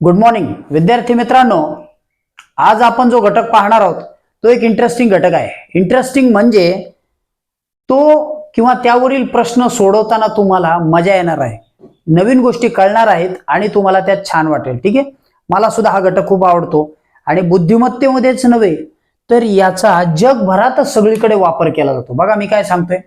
Good morning विद्यार्थी मित्रांनो आज आपण जो घटक पाहणार आहोत तो एक इंटरेस्टिंग घटक आहे. इंटरेस्टिंग म्हणजे तो किंवा त्यावरील प्रश्न सोडवताना तुम्हाला मजा येणार आहे. नवीन गोष्टी कळणार आहेत आणि तुम्हाला त्यात छान वाटेल. ठीक आहे? मला सुद्धा हा घटक खूप आवडतो. आणि बुद्धिमत्तेमध्येच नव्हे तर याचा जगभरात सगळीकडे वापर केला जातो. बघा मी काय सांगतोय.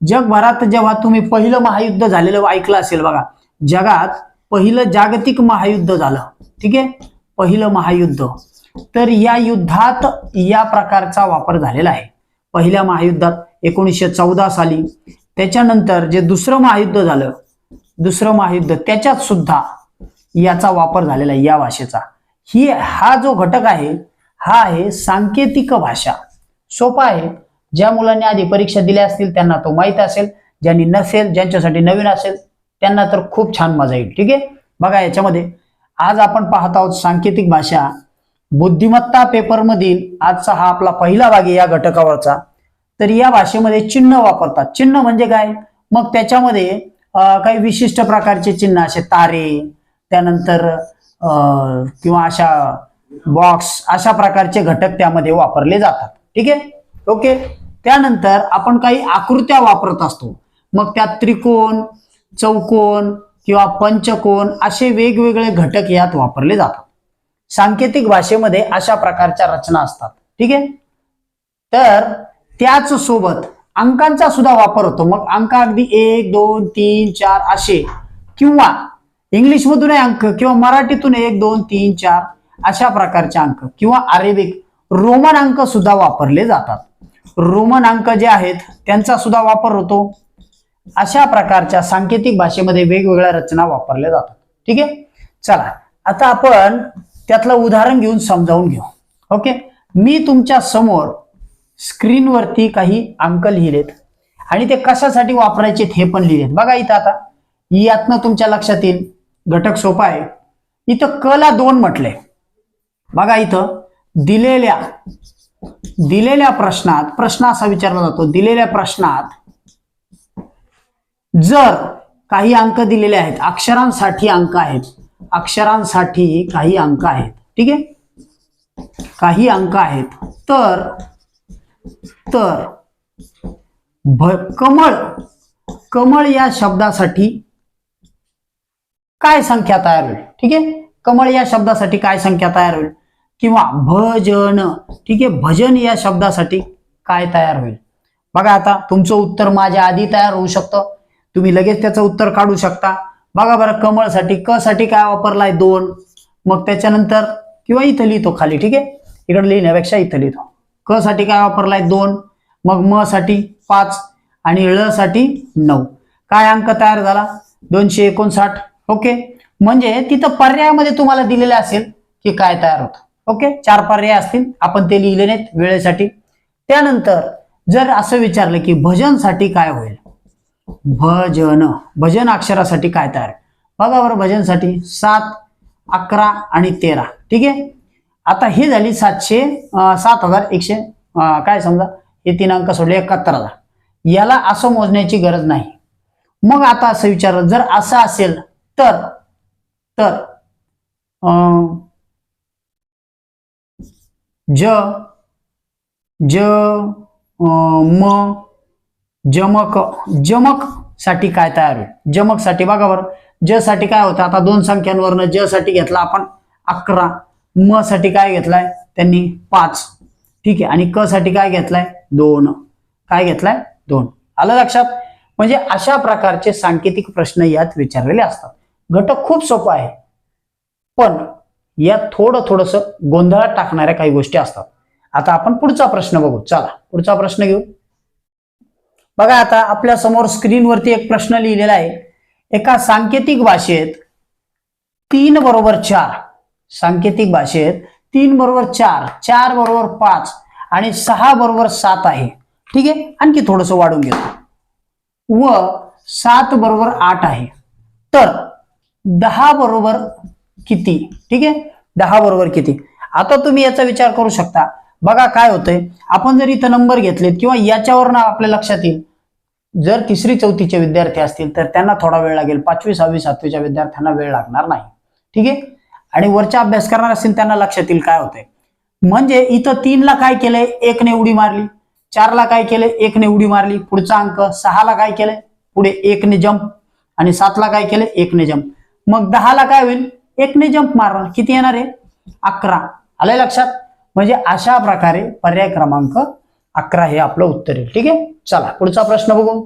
जगभरात जेव्हा तुम्ही पहिलं महायुद्ध झालेलं ऐकलं असेल बघा जगात पहिलं जागतिक महायुद्ध झालं. ठीक आहे? पहिलं महायुद्ध. तर या युद्धात या प्रकारचा वापर झालेला आहे. पहिल्या महायुद्धात एकोणीसशे चौदा साली. त्याच्यानंतर जे दुसरं महायुद्ध झालं दुसरं महायुद्ध त्याच्यात सुद्धा याचा वापर झालेला आहे या भाषेचा. ही हा जो घटक आहे हा आहे सांकेतिक भाषा. सोपा आहे. ज्या मुलांनी आधी परीक्षा दिल्या असतील त्यांना तो माहीत असेल. ज्यांनी नसेल ज्यांच्यासाठी नवीन असेल त्यांना तर खूप छान मजा येईल. ठीक आहे? बघा याच्यामध्ये. आज आपण पाहत आहोत सांकेतिक भाषा. बुद्धिमत्ता पेपरमधील आजचा हा आपला पहिला भाग आहे या घटकावरचा. तर या भाषेमध्ये चिन्ह वापरतात. चिन्ह म्हणजे काय? मग त्याच्यामध्ये काही विशिष्ट प्रकारचे चिन्ह असे तारे त्यानंतर अं, किंवा अशा बॉक्स अशा प्रकारचे घटक त्यामध्ये वापरले जातात. ठीक आहे? ओके? त्यानंतर आपण काही आकृत्या वापरत असतो. मग त्यात त्रिकोण चौकोन किंवा पंचकोन असे वेगवेगळे घटक यात वापरले जातात. सांकेतिक भाषेमध्ये अशा प्रकारच्या रचना असतात. ठीक आहे? तर त्याच सोबत अंकांचा सुद्धा वापर होतो. मग अंक अगदी एक दोन तीन चार असे किंवा इंग्लिशमधून अंक किंवा मराठीतून एक दोन तीन चार अशा प्रकारचे अंक किंवा अरेबिक रोमन अंक सुद्धा वापरले जातात. रोमन अंक जे आहेत त्यांचा सुद्धा वापर होतो. अशा प्रकारच्या सांकेतिक भाषेमध्ये वेगवेगळ्या रचना वापरल्या जातात. ठीक आहे? चला आता आपण त्यातलं उदाहरण घेऊन समजावून घेऊ. ओके? मी तुमच्यासमोर स्क्रीनवरती काही अंक लिहिलेत आणि ते कशासाठी वापरायचे हे पण लिहिलेत. बघा इथं आता. यातनं तुमच्या लक्षात येईल. घटक सोपा आहे. इथं कला दोन म्हटले बघा इथं. दिलेल्या दिलेल्या प्रश्नात प्रश्न असा विचारला जातो. दिलेल्या प्रश्नात जर काही अंक दिलेले आहेत अक्षरांसाठी अंक आहेत अक्षरांसाठी काही अंक आहेत ठीक आहे? काही अंक आहेत तर तर भ कमळ कमळ या शब्दासाठी काय संख्या तयार होईल ठीक आहे? कमळ या शब्दासाठी काय संख्या तयार होईल? किंवा भजन ठीक आहे? भजन या शब्दासाठी काय तयार होईल? बघा आता तुमचं उत्तर माझ्या आधी तयार होऊ शकतं. तुम्ही लगेच त्याचं उत्तर काढू शकता. बघा बरं कमळसाठी क साठी काय वापरलाय दोन. मग त्याच्यानंतर किंवा इथं लिहितो खाली ठीक आहे? इकडे लिहिण्यापेक्षा इथं लिहितो. क साठी काय वापरलाय दोन. मग म साठी पाच आणि ळ साठी नऊ. काय अंक तयार झाला? दोनशे एकोणसाठ. ओके? म्हणजे तिथं पर्यायामध्ये तुम्हाला दिलेलं असेल की काय तयार होतं. ओके? चार पर्याय असतील. आपण ते लिहिले नाहीत वेळेसाठी. त्यानंतर जर असं विचारलं की भजनसाठी काय होईल? भजन. भजन अक्षरासाठी काय तयार आहे? बघा बरं भजनसाठी सात अकरा आणि तेरा. ठीक आहे? आता ही झाली सातशे सात हजार एकशे काय समजा? हे तीन अंक सोडले एकाहत्तर याला असं मोजण्याची गरज नाही. मग आता असं विचारलं जर असं असेल तर तर अं, ज ज अं, म जमक जमकसाठी काय तयार होईल? जमकसाठी बघा बरं. ज साठी काय होतं? आता दोन संख्यांवरनं ज साठी घेतला आपण. अकरा. म साठी काय घेतलाय? त्यांनी पाच. ठीक आहे. आणि क साठी काय घेतलाय? दोन. काय घेतलाय? दोन. आलं लक्षात? म्हणजे अशा प्रकारचे सांकेतिक प्रश्न यात विचारलेले असतात. घटक खूप सोपं आहे. पण यात थोडं थोडस गोंधळात टाकणाऱ्या काही गोष्टी असतात. आता आपण पुढचा प्रश्न बघू. चला. पुढचा प्रश्न घेऊ. बघा आता आपल्यासमोर स्क्रीनवरती एक प्रश्न लिहिलेला आहे. एका सांकेतिक भाषेत तीन बरोबर चार. सांकेतिक भाषेत तीन बरोबर चार चार बरोबर पाच आणि सहा बरोबर सात आहे. ठीक आहे? आणखी थोडस वाढून घेतो व सात बरोबर आठ आहे. तर दहा बरोबर किती? ठीक आहे? दहा बरोबर किती? आता तुम्ही याचा विचार करू शकता. बघा काय होतंय. आपण जर इथं नंबर घेतलेत किंवा याच्यावरनं आपल्या लक्षात येईल. जर तिसरी चौथीचे विद्यार्थी असतील तर त्यांना थोडा वेळ लागेल. पाचवी सहावी सातवीच्या विद्यार्थ्यांना वेळ लागणार नाही. ठीक आहे? आणि वरच्या अभ्यास करणार असतील त्यांना लक्षात येईल काय होतंय. म्हणजे इथं तीनला काय केलंय? एकने उडी मारली. चारला काय केलंय? एकने उडी मारली. पुढचा अंक सहाला काय केलंय? पुढे एकने जंप आणि सातला काय केलंय? एकने जंप मग दहाला काय होईल? एकने जंप मारणार. किती येणार आहे? अकरा. आलंय लक्षात? म्हणजे अशा प्रकारे पर्याय क्रमांक अकरा हे आपलं उत्तर येईल. ठीक आहे? चला पुढचा प्रश्न बघू.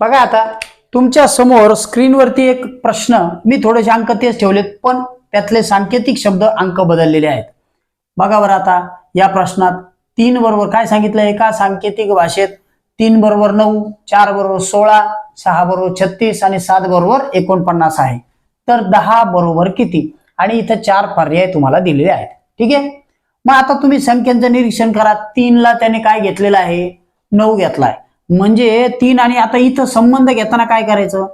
बघा आता तुमच्यासमोर स्क्रीनवरती एक प्रश्न मी थोडेसे अंक तेच ठेवलेत पण त्यातले सांकेतिक शब्द अंक बदललेले आहेत. बघा बरं आता या प्रश्नात तीन बरोबर काय सांगितलं? एका सांकेतिक भाषेत तीन बरोबर नऊ चार बरोबर सोळा सहा बरोबर छत्तीस आणि सात बरोबर एकोणपन्नास आहे. तर दहा बरोबर किती? आणि इथं चार पर्याय तुम्हाला दिलेले आहेत. ठीक आहे? मग आता तुम्ही संख्यांचं निरीक्षण करा. तीनला त्याने काय घेतलेलं आहे? नऊ घेतलाय. म्हणजे तीन आणि आता इथं संबंध घेताना काय करायचं?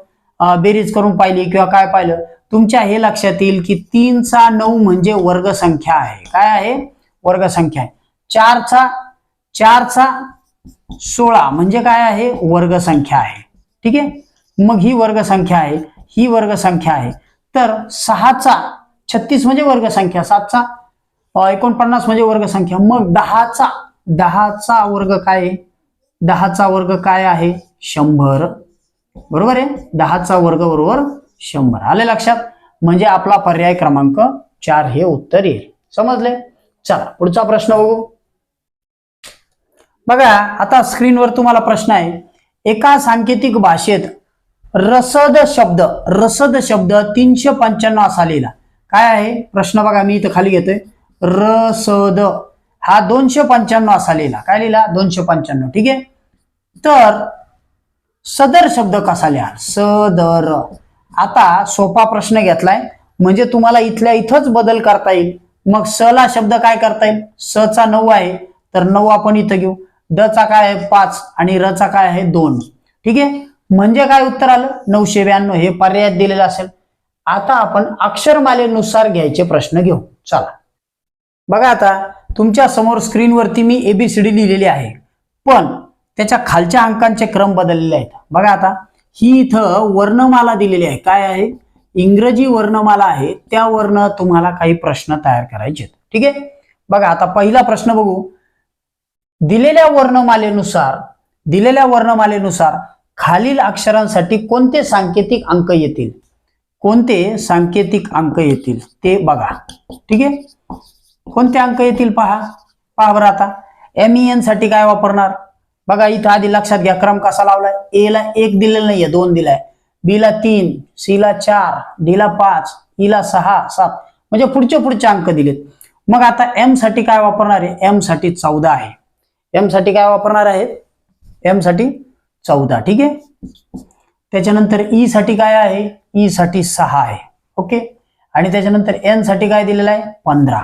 बेरीज करून पाहिली किंवा काय पाहिलं? तुमच्या हे लक्षात येईल की तीनचा नऊ म्हणजे वर्गसंख्या आहे. काय आहे? वर्गसंख्या आहे. चारचा चारचा सोळा म्हणजे काय आहे? वर्गसंख्या आहे. ठीक आहे? मग ही वर्गसंख्या आहे. ही वर्गसंख्या आहे. तर सहाचा छत्तीस म्हणजे वर्गसंख्या सातचा. एकोणपन्नास म्हणजे वर्गसंख्या. मग दहाचा दहाचा वर्ग काय आहे? दहाचा वर्ग काय आहे? शंभर. बरोबर आहे? दहाचा वर्ग बरोबर शंभर. आले लक्षात? म्हणजे आपला पर्याय क्रमांक चार हे उत्तर येईल. समजले? चला पुढचा प्रश्न बघू. बघा आता स्क्रीनवर तुम्हाला प्रश्न आहे. एका सांकेतिक भाषेत रसद शब्द रसद शब्द तीनशे पंच्याण्णव असा लिहिला. काय आहे? प्रश्न बघा मी इथं खाली घेतोय. रसद हा दोनशे पंच्याण्णव असा लिहिला. काय लिहिला? दोनशे पंच्याण्णव. ठीक आहे? तर सदर शब्द कसा लिहा सदर आता सोपा प्रश्न घेतलाय. म्हणजे तुम्हाला इथल्या इथंच बदल करता येईल. मग स ला शब्द काय करता येईल? स चा नऊ आहे. तर नऊ आपण इथं घेऊ. ड चा काय आहे? पाच. आणि र चा काय आहे? दोन. ठीक आहे? म्हणजे काय उत्तर आलं? नऊशे ब्याण्णव. हे पर्यायात दिलेलं असेल. आता आपण अक्षरमालेनुसार घ्यायचे प्रश्न घेऊ. चला. बघा आता तुमच्यासमोर स्क्रीनवरती मी एबीसीडी लिहिलेली आहे. पण त्याच्या खालच्या अंकांचे क्रम बदललेले आहेत. बघा आता ही इथं वर्णमाला दिलेली आहे. काय आहे? इंग्रजी वर्णमाला आहे. त्या वर्ण तुम्हाला काही प्रश्न तयार करायचे आहेत ठीक आहे? बघा आता पहिला प्रश्न बघू. दिलेल्या वर्णमालेनुसार दिलेल्या वर्णमालेनुसार खालील अक्षरांसाठी कोणते सांकेतिक अंक येतील? कोणते सांकेतिक अंक येतील ते बघा. ठीक आहे? कोणते अंक येतील पहा? पहा बरं आता. एम ई एनसाठी काय वापरणार? बघा इथं आधी लक्षात घ्या क्रम कसा लावलाय? ए ला एक दिलेला नाहीये दोन दिलाय. बी ला तीन सी ला चार डी ला पाच ई ला सहा सात. म्हणजे पुढचे पुढचे अंक दिलेत. मग आता एमसाठी काय वापरणार आहे? एमसाठी चौदा आहे. एमसाठी काय वापरणार आहे एमसाठी चौदा. ठीक आहे? त्याच्यानंतर ई साठी काय आहे? ई साठी सहा आहे. ओके? आणि त्याच्यानंतर एनसाठी काय दिलेलं आहे? पंधरा.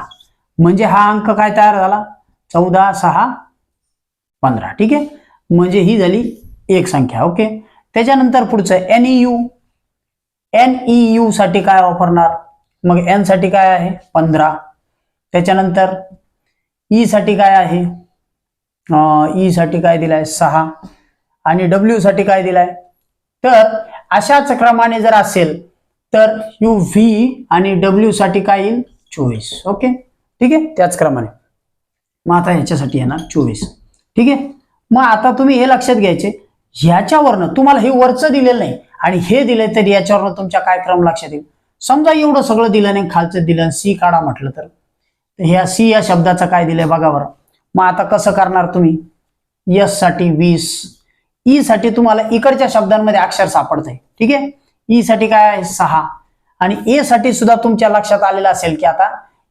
म्हणजे हा अंक काय तयार झाला? चौदा सहा पंधरा. ठीक आहे? म्हणजे ही झाली एक संख्या. ओके? त्याच्यानंतर पुढचं N E U N E U साठी काय वापरणार? मग एनसाठी काय आहे? पंधरा. त्याच्यानंतर ई साठी काय आहे? ई e साठी काय दिलाय? सहा. आणि डब्ल्यू साठी काय दिलाय? तर अशाच क्रमाने जर असेल तर यू व्ही आणि डब्ल्यू साठी काय येईल? चोवीस. ओके? ठीक आहे? त्याच क्रमाने. मग आता ह्याच्यासाठी येणार चोवीस. ठीक आहे? मग आता तुम्ही हे लक्षात घ्यायचे. ह्याच्यावरनं तुम्हाला हे वरचं दिलेलं नाही. आणि हे दिले तर याच्यावरनं तुमच्या काय क्रम लक्षात येईल? समजा एवढं सगळं दिलं नाही खालचं दिलं सी काढा म्हटलं तर. तर ह्या सी या शब्दाचं काय दिलंय बघा बरं. मग आता कसं करणार तुम्ही? यससाठी वीस ई साठी तुम्हाला इकडच्या शब्दांमध्ये अक्षर सापडतंय. ठीक आहे? ई साठी काय आहे? सहा. आणि ए साठी सुद्धा तुमच्या लक्षात आलेलं असेल की आता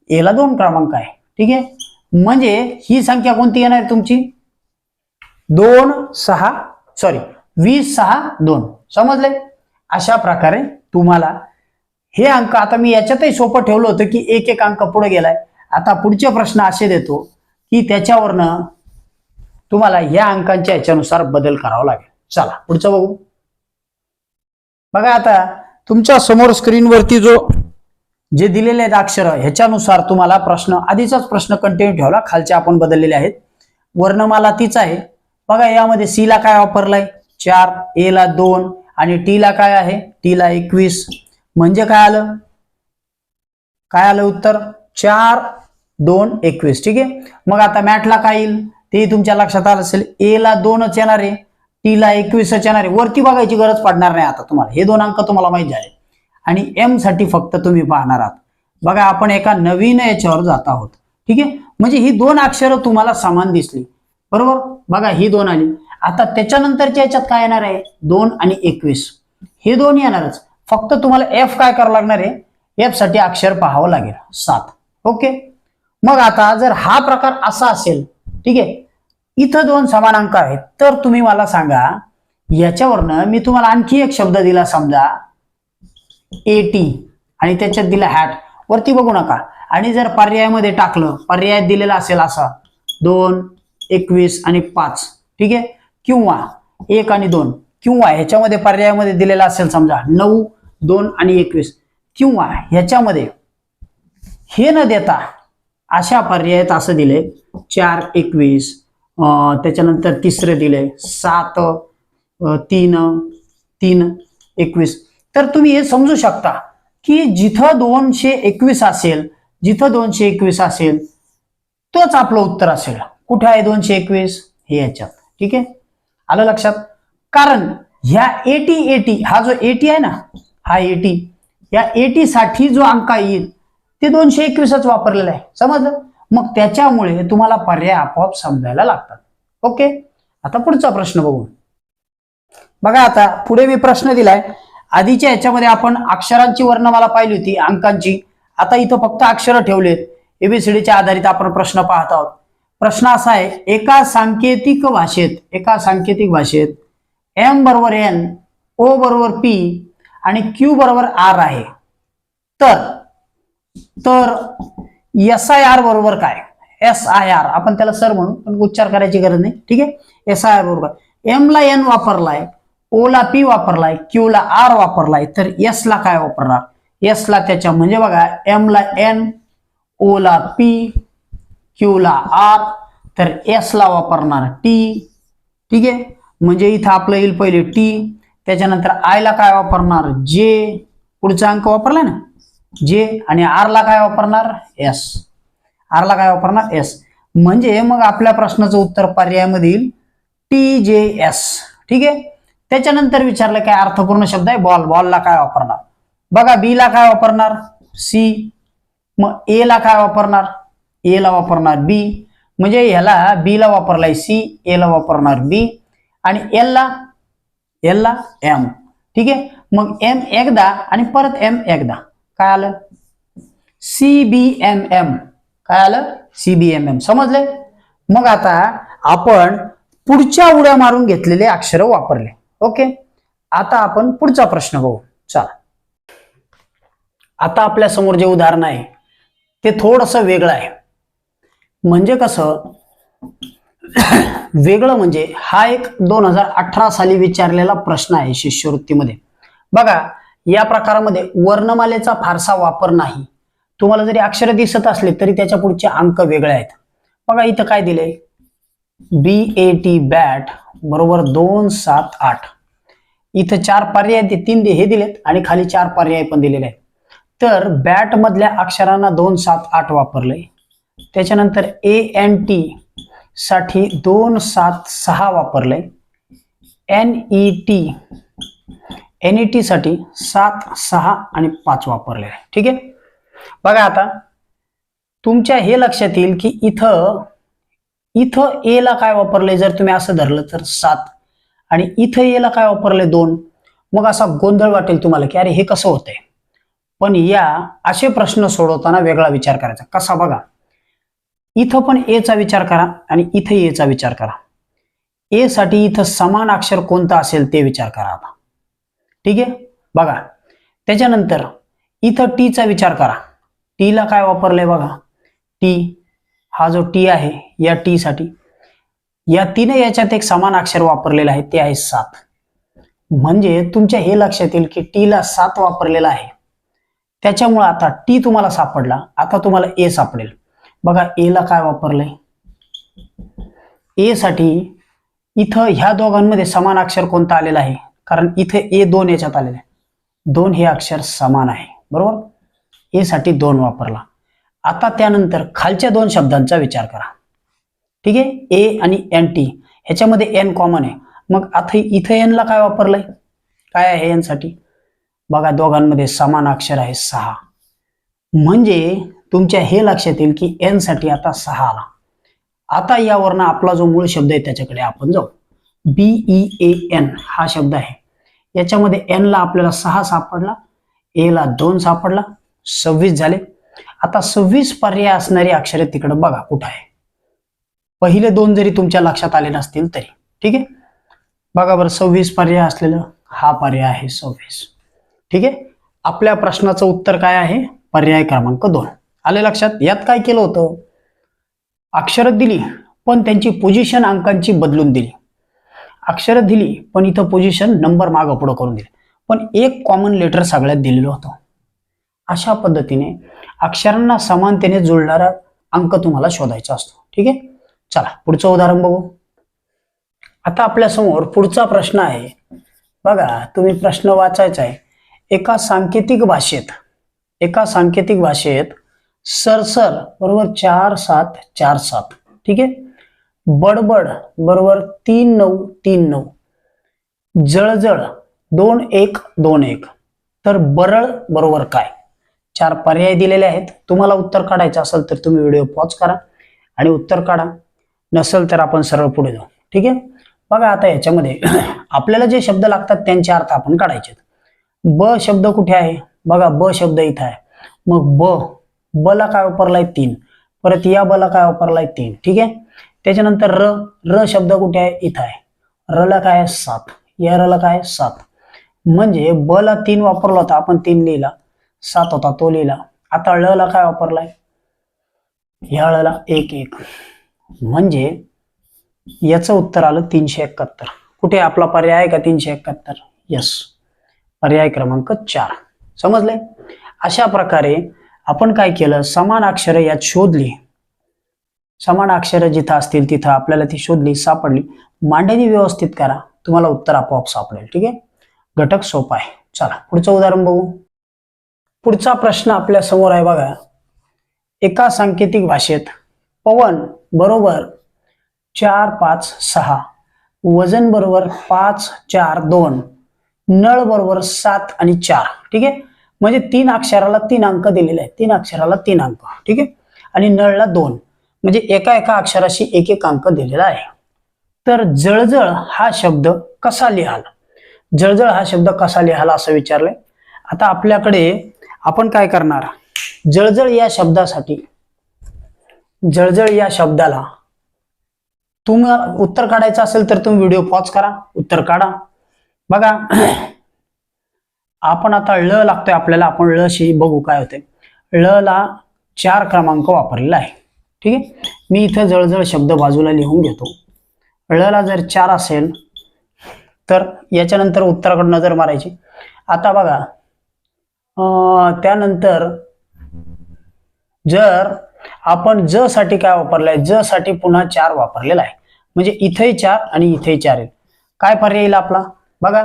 एला दोन क्रमांक आहे. ठीक आहे? म्हणजे ही संख्या कोणती येणार तुमची? दोन सहा सॉरी वीस सहा दोन. समजले? अशा प्रकारे तुम्हाला हे अंक आता मी याच्यातही सोपं ठेवलं होतं की एक एक अंक पुढे गेलाय. आता पुढचे प्रश्न असे देतो की त्याच्यावरनं तुम्हाला या अंकांच्या याच्यानुसार बदल करावा लागेल. चला पुढचं बघू. बघा आता तुमच्यासमोर स्क्रीनवरती जो जे दिलेले आहेत अक्षर ह्याच्यानुसार तुम्हाला प्रश्न आधीचाच प्रश्न कंटिन्यू ठेवला. खालचे आपण बदललेले आहेत. वर्णमाला तीच आहे. बघा यामध्ये सी ला काय वापरलाय? चार ए ला दोन आणि टी ला काय आहे? टी ला एकवीस. म्हणजे काय आलं? काय आलं उत्तर? चार दोन एकवीस. ठीक आहे? मग आता मॅटला काय येईल? ते तुमच्या लक्षात आलं असेल ए ला दोनच येणार आहे टी ला एकवीसच येणार आहे. वरती बघायची गरज पडणार नाही आता तुम्हाला. हे दोन अंक तुम्हाला माहीत झाले. आणि एमसाठी फक्त तुम्ही पाहणार आहात. बघा आपण एका नवीन याच्यावर जात आहोत. ठीक आहे? म्हणजे ही दोन अक्षरं तुम्हाला समान दिसली. बरोबर? बघा ही दोन आली. आता त्याच्यानंतरच्या याच्यात काय येणार आहे? दोन आणि एकवीस. हे दोन येणारच. फक्त तुम्हाला एफ काय करावं लागणार आहे? एफसाठी अक्षर पाहावं लागेल. सात. ओके? मग आता जर हा प्रकार असा असेल ठीक? आहे इथं दोन समान अंक आहेत. तर तुम्ही मला सांगा याच्यावरनं मी तुम्हाला आणखी एक शब्द दिला समजा ए टी आणि त्याच्यात दिला हॅट वरती बघू नका. आणि जर पर्यायामध्ये टाकलं पर्याय दिलेला असेल असा दोन एकवीस आणि पाच. ठीक? आहे किंवा एक आणि दोन. किंवा ह्याच्यामध्ये पर्यायामध्ये दिलेला असेल समजा नऊ दोन आणि एकवीस. किंवा ह्याच्यामध्ये हे न देता अशा पर्यायात असं दिले चार एकवीस त्याच्यानंतर तिसरे दिले सात तीन तीन एकवीस. तर तुम्ही हे समजू शकता की जिथं दोनशे एकवीस असेल जिथं दोनशे एकवीस असेल तोच आपलं उत्तर असेल. कुठे आहे दोनशे एकवीस? हे याच्यात. ठीक आहे? आलं लक्षात? कारण ह्या एटी एटी हा जो एटी आहे ना हा एटी या एटी साठी जो अंक येईल ते दोनशे एकवीसच वापरलेलं आहे. समजलं? मग त्याच्यामुळे तुम्हाला पर्याय आपोआप समजायला लागतात. ओके? आता पुढचा प्रश्न बघू. बघा आता पुढे मी प्रश्न दिलाय. आधीच्या याच्यामध्ये आपण अक्षरांची वर्णमाला पाहिली होती अंकांची. आता इथं फक्त अक्षरं ठेवलेत. एबीसीडीच्या आधारित आपण प्रश्न पाहत आहोत. प्रश्न असा आहे एका सांकेतिक भाषेत एका सांकेतिक भाषेत एम बरोबर एन ओ बरोबर पी आणि क्यू बरोबर आर आहे. तर तर एस आय आर बरोबर काय? एस आय आर आपण त्याला सर म्हणू पण उच्चार करायची गरज नाही. ठीक आहे? एस आय आर बरोबर. एम ला एन वापरलाय ओ ला पी वापरलाय क्यू ला आर वापरलाय तर एस ला काय वापरणार? एस ला त्याच्या म्हणजे बघा एम ला एन ओ ला पी क्यू ला आर तर एस ला वापरणार टी ठीक आहे? म्हणजे इथं आपलं येईल पहिले टी त्याच्यानंतर आय ला काय वापरणार? जे पुढचा अंक वापरला ना? जे आणि आर ला काय वापरणार? एस आर ला काय वापरणार? एस म्हणजे मग आपल्या प्रश्नाचं उत्तर पर्यायामधील टी जे एस ठीक आहे? त्याच्यानंतर विचारलं काय अर्थपूर्ण शब्द आहे? बॉल बॉलला काय वापरणार? बघा बी ला काय वापरणार? सी मग ए ला काय वापरणार? ए ला वापरणार बी म्हणजे ह्याला बी ला वापरलाय सी ए ला वापरणार बी आणि एल ला एल ला एम ठीक आहे? मग एम एकदा आणि परत एम एकदा. काय आलं सीबीएमएम काय आलं सीबीएमएम समजले? मग आता आपण पुढच्या उड्या मारून घेतलेले अक्षर वापरले. ओके? आता आपण पुढचा प्रश्न बघू. चला. आता आपल्यासमोर जे उदाहरण आहे ते थोडस वेगळं आहे. म्हणजे कसं? वेगळं म्हणजे हा एक दोन हजार अठरा साली विचारलेला प्रश्न आहे शिष्यवृत्तीमध्ये. बघा या प्रकारामध्ये वर्णमालेचा फारसा वापर नाही. तुम्हाला जरी अक्षर दिसत असले तरी त्याच्या पुढचे अंक वेगळे आहेत. बघा इथं काय दिले बी ए टी बॅट बरोबर दोन सात आठ. इथं चार पर्याय ते तीन हे दिलेत आणि खाली चार पर्याय पण दिलेले आहेत. तर बॅट मधल्या अक्षरांना दोन सात आठ वापरले त्याच्यानंतर ए एन टी साठी दोन सात सहा वापरले N E T N E T साठी सात सहा आणि पाच वापरले. ठीक आहे? बघा आता तुमच्या हे लक्षात येईल की इथं इथं ए ला काय वापरले जर तुम्ही असं धरलं तर सात. आणि इथं ए ला काय वापरले दोन. मग असा गोंधळ वाटेल तुम्हाला की अरे हे कसं होतंय? पण या असे प्रश्न सोडवताना वेगळा विचार करायचा. कसा बघा? इथं पण ए चा विचार करा आणि इथं ए चा विचार करा. ए साठी इथं समान अक्षर कोणतं असेल ते विचार करा आता. ठीक आहे? बघा त्याच्यानंतर इथं टी चा विचार करा. टी ला काय वापरलंय बघा? टी हा जो टी आहे या टी साठी या तीन याच्यात एक समान अक्षर वापरलेलं आहे ते आहे सात. म्हणजे तुमच्या हे लक्षात येईल की टी ला सात वापरलेला आहे. त्याच्यामुळे आता टी तुम्हाला सापडला. आता तुम्हाला ए सापडेल. बघा ए ला काय वापरलंय? ए साठी इथं ह्या दोघांमध्ये समान अक्षर कोणता आलेलं आहे? कारण इथे ए दोन याच्यात आलेले दोन हे अक्षर समान आहे. बरोबर? ए साठी दोन वापरला. आता त्यानंतर खालच्या दोन शब्दांचा विचार करा. ठीक आहे? ए आणि एन टी ह्याच्यामध्ये एन कॉमन आहे. मग आता इथे एनला काय वापरलंय? काय आहे एनसाठी बघा दोघांमध्ये समान अक्षर आहे सहा. म्हणजे तुमच्या हे लक्षात येईल की एनसाठी आता सहा आला. आता यावरनं आपला जो मूळ शब्द आहे त्याच्याकडे आपण जाऊ. बीई ए एन हा शब्द आहे. याच्यामध्ये एन ला आपल्याला सहा सापडला ए ला दोन सापडला सव्वीस झाले. आता सव्वीस पर्याय असणारी अक्षरे तिकडे बघा कुठं आहे. पहिले दोन जरी तुमच्या लक्षात आले नसतील तरी ठीक आहे? बघा बरं सव्वीस पर्याय असलेलं हा पर्याय आहे सव्वीस. ठीक आहे? आपल्या प्रश्नाचं उत्तर काय आहे? पर्याय क्रमांक दोन. आले लक्षात? यात काय केलं होतं? अक्षरं दिली पण त्यांची पोझिशन अंकांची बदलून दिली. अक्षरं दिली पण इथं पोझिशन नंबर मागं पुढं करून दिले. पण एक कॉमन लेटर सगळ्यात दिलेलं होतं. अशा पद्धतीने अक्षरांना समानतेने जुळणारा अंक तुम्हाला शोधायचा असतो. ठीक आहे? चला पुढचं उदाहरण बघू. आता आपल्यासमोर पुढचा प्रश्न आहे. बघा तुम्ही प्रश्न वाचायचा आहे. एका सांकेतिक भाषेत एका सांकेतिक भाषेत सरसर बरोबर चार सात चार सात. ठीक आहे? बडबड बरोबर तीन नऊ तीन नऊ. जळजळ दोन एक दोन एक. तर बरळ बरोबर काय? चार पर्याय दिलेले आहेत. तुम्हाला उत्तर काढायचं असेल तर तुम्ही व्हिडिओ पॉज करा आणि उत्तर काढा. नसेल तर आपण सरळ पुढे जाऊ. ठीक आहे? बघा आता याच्यामध्ये आपल्याला जे शब्द लागतात त्यांचे अर्थ आपण काढायचे ब शब्द कुठे आहे? बघा ब शब्द इथं आहे. मग ब बला काय वापरलाय? तीन. परत या बला काय वापरलाय? तीन. ठीक आहे? त्याच्यानंतर र र शब्द कुठे आहे? इथं आहे. र ला काय आहे? सात. या र ला काय सात. म्हणजे ब ला तीन वापरला होता. आपण तीन लिहिला. सात होता तो लिहिला. आता ळ ला काय वापरलाय? ह्या ळ ला एक एक. म्हणजे याचं उत्तर आलं तीनशे एकाहत्तर. कुठे आपला पर्याय आहे का तीनशे एकाहत्तर? यस पर्याय क्रमांक चार. समजले अशा प्रकारे आपण काय केलं? समान अक्षर यात शोधली. समान अक्षरं जिथं असतील तिथं आपल्याला ती शोधली सापडली. मांडणी व्यवस्थित करा. तुम्हाला उत्तर आपोआप सापडेल. ठीक आहे? घटक सोपा आहे. चला पुढचं उदाहरण बघू. पुढचा प्रश्न आपल्यासमोर आहे बघा. एका सांकेतिक भाषेत पवन बरोबर चार पाच सहा वजन बरोबर पाच चार दोन नळ बरोबर सात आणि चार. ठीक आहे? म्हणजे तीन अक्षराला तीन अंक दिलेले आहेत. तीन अक्षराला तीन अंक. ठीक आहे? आणि नळला दोन. म्हणजे एका एका अक्षराशी एक एक अंक दिलेला आहे. तर जळजळ हा शब्द कसा लिहाल? जळजळ हा शब्द कसा लिहाल असं विचारलंय? आता आपल्याकडे आपण काय करणार? जळजळ या शब्दासाठी जळजळ या शब्दाला तुम्ही उत्तर काढायचं असेल तर तुम्ही व्हिडिओ पॉज करा उत्तर काढा. बघा आपण आता ळ लागतोय आपल्याला आपण ळ शी बघू काय होते ळ ला चार क्रमांक वापरलेला आहे. ठीक आहे? मी इथं जळजळ शब्द बाजूला लिहून घेतो. ळला जर चार असेल तर याच्यानंतर उत्तराकडे नजर मारायची. आता बघा अं, त्यानंतर जर आपण ज साठी काय वापरलंय? ज साठी पुन्हा चार वापरलेला आहे. म्हणजे इथेही चार आणि इथेही चार आहेत. काय पर्याय येईल आपला? बघा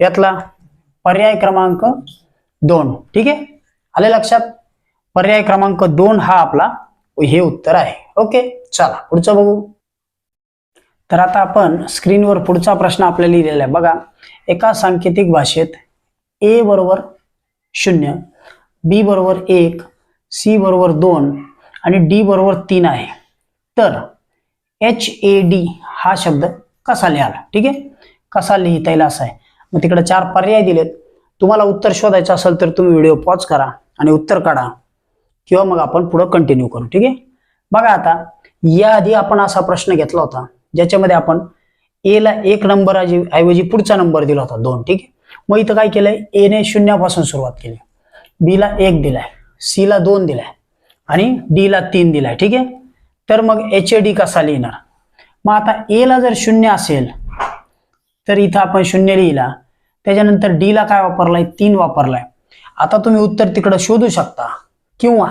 यातला पर्याय क्रमांक दोन. ठीक आहे? आले लक्षात? पर्याय क्रमांक दोन हा आपला हे उत्तर आहे. ओके? चला पुढचं बघू. तर आता आपण स्क्रीनवर पुढचा प्रश्न आपल्याला लिहिलेला आहे. बघा एका सांकेतिक भाषेत ए बरोबर शून्य बी बरोबर एक सी बरोबर दोन आणि डी बरोबर तीन आहे. तर एच ए डी हा शब्द कसा लिहाला ठीक आहे? कसा लिहिता येईल असा आहे. मग तिकडे चार पर्याय दिलेत. तुम्हाला उत्तर शोधायचं असेल तर तुम्ही व्हिडिओ पॉज करा आणि उत्तर काढा. किंवा मग आपण पुढं कंटिन्यू करू ठीक आहे? बघा आता याआधी आपण असा प्रश्न घेतला होता ज्याच्यामध्ये आपण ए ला एक नंबर ऐवजी पुढचा नंबर दिला होता दोन ठीक आहे? मग इथं काय केलंय? ए ने शून्यापासून सुरुवात केली. बी ला एक दिलाय सी ला दोन दिलाय आणि डी ला तीन दिलाय ठीक आहे? तर मग एच ए डी कसा लिहिणार? मग आता ए ला जर शून्य असेल तर इथं आपण शून्य लिहिला. त्याच्यानंतर डी ला काय वापरलाय? तीन वापरलाय. आता तुम्ही उत्तर तिकडं शोधू शकता. किंवा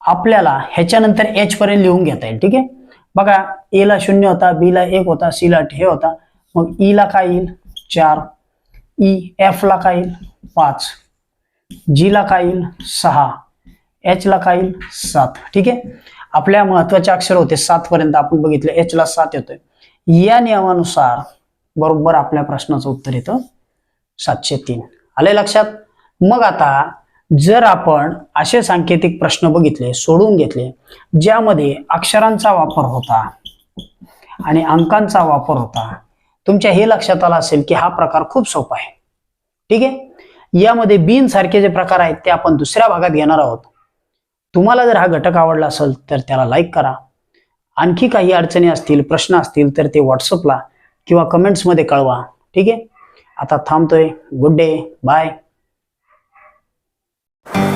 आपल्याला ह्याच्यानंतर एच पर्यंत लिहून घेता येईल ठीक आहे? बघा ए ला शून्य होता बी ला एक होता सी ला हे होता. मग ई ला काय येईल? चार. E, ई एफ ला काय येईल? पाच. जी ला काय येईल? सहा. एच ला काय येईल? सात. ठीक आहे? आपल्या महत्त्वाचे अक्षर होते सात पर्यंत आपण बघितले. एच ला सात येतोय. या नियमानुसार बरोबर आपल्या प्रश्नाचं उत्तर येतं सातशे तीन. आले लक्षात? मग आता जर आपण असे सांकेतिक प्रश्न बघितले सोडून घेतले ज्यामध्ये अक्षरांचा वापर होता आणि अंकांचा वापर होता तुमच्या हे लक्षात आलं असेल की हा प्रकार खूप सोपा आहे. ठीक आहे? यामध्ये बिन सारखे जे प्रकार आहेत ते आपण दुसऱ्या भागात घेणार आहोत. तुम्हाला जर हा घटक आवडला असेल तर त्याला लाईक करा. आणखी काही अडचणी असतील प्रश्न असतील तर ते व्हॉट्सअपला किंवा कमेंट्समध्ये कळवा. ठीक आहे? आता थांबतोय. Good day bye you